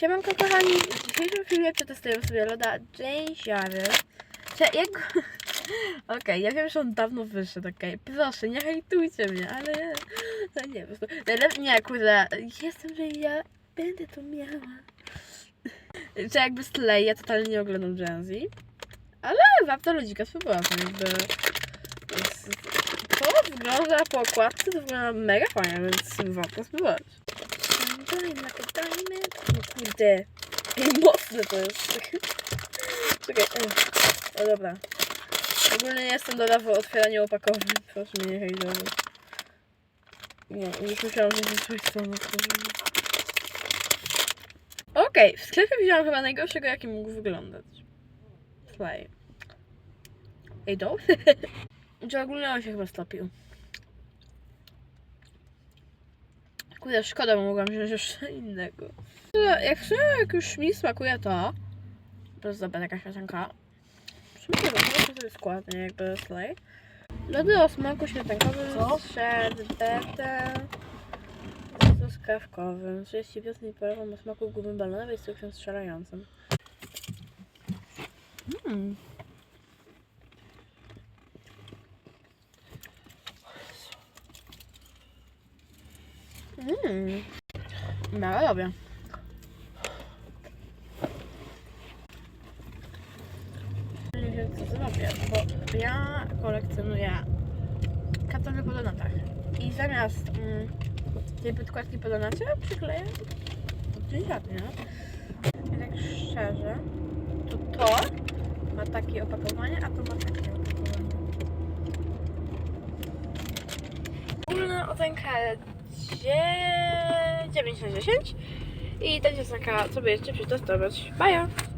Siemanko kochani, w dzisiejszym filmie przetestujemy sobie loda Cze- jak... Okej, ja wiem, że on dawno wyszedł, okej. Proszę, nie hejtujcie mnie, ale... No nie, po prostu... Najlep- Nie, kurde, jestem, że ja będę to miała. Czy jakby tlei, ja totalnie nie oglądam Gen. Ale warto ludzika spróbować, jakby... To wygląda po okładce, to wygląda mega fajnie, więc warto spróbować. Shine like a diamond. No kurde. Mocne to jest. Czekaj. O dobra. Ogólnie nie jestem dobra w otwieraniu opakowań. Proszę mnie nie hejtować. Nie, już myślałam, że coś co Okej, w sklepie wziąłam chyba najgorszego, jaki mógł wyglądać. Slay. Ej, do? Czy ogólnie on się chyba stopił. Kurde, szkoda, bo mogłam wziąć jeszcze innego. Jak, w sumie, jak już mi smakuje to, to jest dobra taka nie wiem, to sobie skład, nie jakby slay. Lody o smaku śmietankowym z szerbetem z truskawkowym. 30% polewą o smaku gumy balonowej z cukrem strzelającym. Mm. Mmm. Mega lubię. Nie wiem co zrobię, bo ja kolekcjonuję kartony po donatach. I zamiast mm, tej podkładki po donacie przykleję delikatnie. I tak szczerze, to to ma takie opakowanie, a to ma takie opakowanie. Ogólna ocenka 9 na 10 i ta piosenka sobie jeszcze przetestować. Bye!